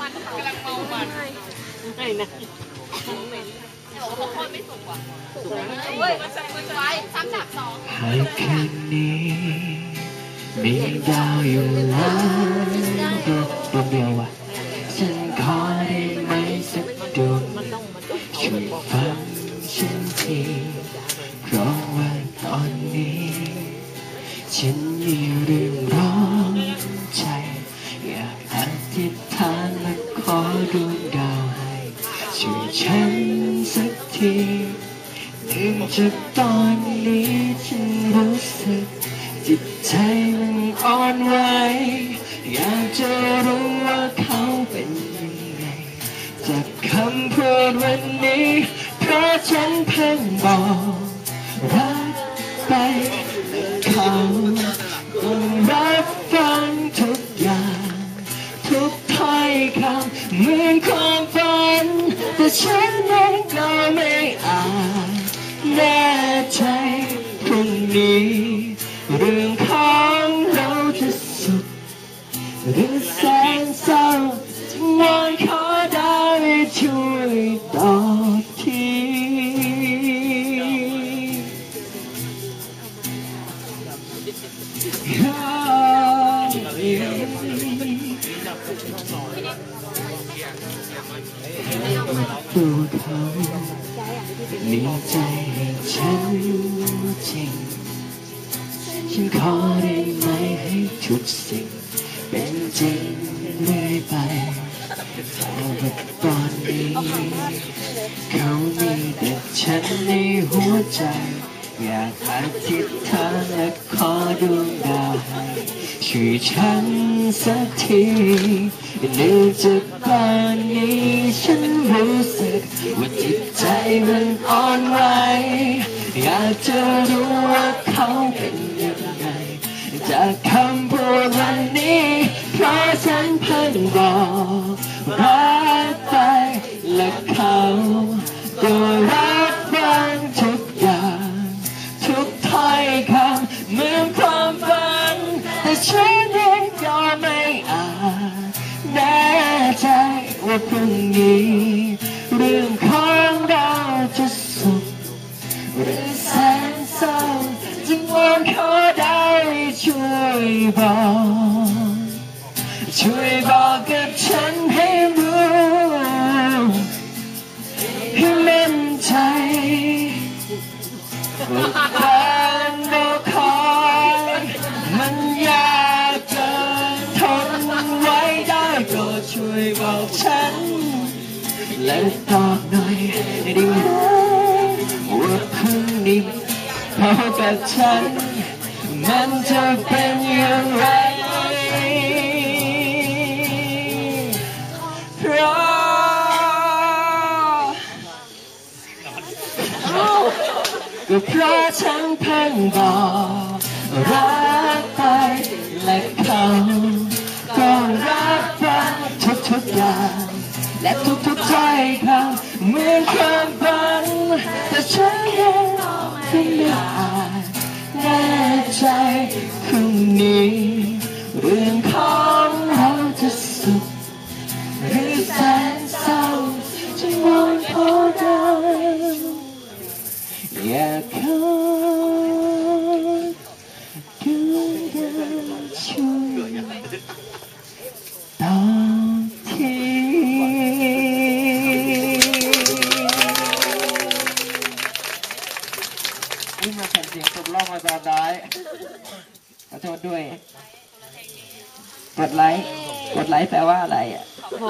กำลังเมามันไม่นะเดี๋ยวเขาโคตรไม่สุกว่ะสุกเว้ยมันใส่มันไว้ซ้ำดับสองให้คืนนี้มีดาวอยู่แล้วดวงดวงเดียววะฉันขอได้ไหมสักดวงช่วยฟังฉันทีเพราะว่าตอนนี้ ฉันมีเรื่องร้อนใจอยาก ช่วยฉันสักทีเนื่องจากตอนนี้ฉันรู้สึก จิตใจมันอ่อนไหวอยากจะรู้ว่าเขาเป็นยังไง จากคำพูดวันนี้ เพราะฉันเพิ่งบอกรักไปและเขาก็รับฟังทุกอย่าง ทุกถ้อยคำเหมือนความฝัน แต่ฉันเองก็ไม่อาจแน่ใจพรุ่งนี้ เรื่องของเราจะสุขหรือแสนเศร้าจึงวอนขอได้ช่วยตอ ตัวเขามีใจให้ฉันจริงฉันขอได้ไหมให้ทุกสิ่ง เป็นจริงเรื่อยไปแต่ว่าตอนนี้ เขามีแต่ฉันในหัวใจ อยากอธิษฐานและขอดวงดาวให้ช่วยฉันสักทีเนื่องจากตอนนี้ฉันรู้สึกว่าจิตใจมันอ่อนไหวอยากจะรู้ว่าเขาเป็นยังไงจากคำพูดวันนี้เพราะฉันเพิ่งบอกรัก ว่าพรุ่งนี้ เรื่องของเราจะสุขหรือแสนเศร้าจึงวอนขอได้ช่วยบอกช่วยบอกกับฉันให้รู้ให้มั่นใจ ฉัน และตอบหน่อยได้ไหมว่าพรุ่งนี้พบกับฉัน มันจะเป็นอย่างไรเพราะก็เพราะฉันเพิ่งบอกรัก ใจพรุ่งนี้เรื่องของเราจะสุขหรือแสนเศร้าจะมองพอได้อยากขอดูดาวช่วยตอ วิ่งมาแผ่นเสียงตกล่องมาตอนท้ายขอโทษด้วย กดไลค์ กดไลค์แปลว่าอะไรอะโอ้โห